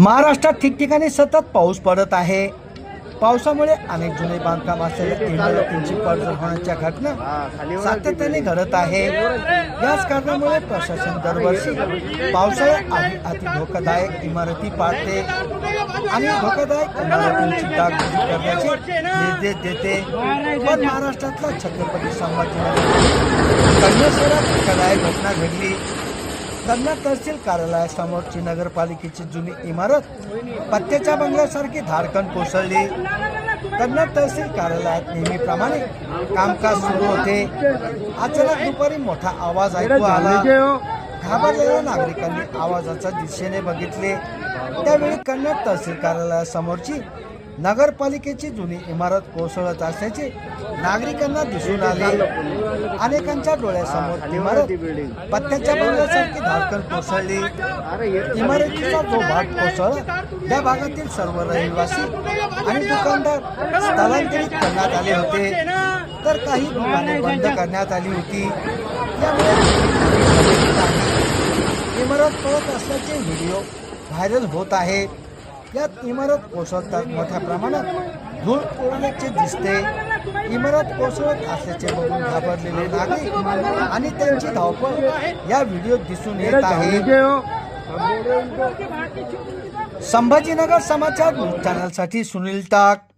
महाराष्ट्रात ठिकठिकाणी सतत पाऊस पडत आहे. पावसामुळे अनेक जुने बांधकाम असलेल्या पडझड होण्याच्या घटना सातत्याने घडत आहे. याच कारणामुळे प्रशासन दरवर्षी पावसाळ्याआधी अति धोकादायक इमारती पाडते आणि धोकादायक इमारतींची डागडुजी करण्याचे निर्देश देते. पण महाराष्ट्रातला छत्रपती संभाजीनगर कन्या धोकादायक घटना घडली. कन्नड तहसील कार्यालयासमोरची नगरपालिकेची जुनी इमारत पत्त्याच्या बंगल्यासारखी धारकण कोसळली. कन्नड तहसील कार्यालयात नेहमीप्रमाणे कामकाज सुरू होते. अचानक दुपारी मोठा आवाज ऐकू आला. घाबरलेल्या नागरिकांनी आवाजाच्या दिशेने बघितले. त्यावेळी कन्नड तहसील कार्यालयासमोरची नगरपालिकेची जुनी इमारत कोसळत असल्याचे नागरिकांना दिसून आले. अनेकांच्या डोळ्यासमोर इमारत पत्त्याच्या बंगल्यासारखी धारकन कोसळली. इमारतीचा जो भाग कोसळला त्या भागातील सर्व रहिवासी आणि दुकानदार स्थलांतरित करण्यात आले होते. तर काही दुकाने बंद करण्यात आली होती. त्यामुळे इमारत पडत असल्याचे व्हिडिओ व्हायरल होत आहेत यात इमारत कोसळतात. मोठ्या प्रमाणात धूळ उडण्याचे दिसते. इमारत कोसळत असल्याचे बघून घाबरलेले नागरिक आणि त्यांची धावपळ या व्हिडिओत दिसून येत आहे. संभाजीनगर समाचार न्यूज चॅनलसाठी सुनील टाक.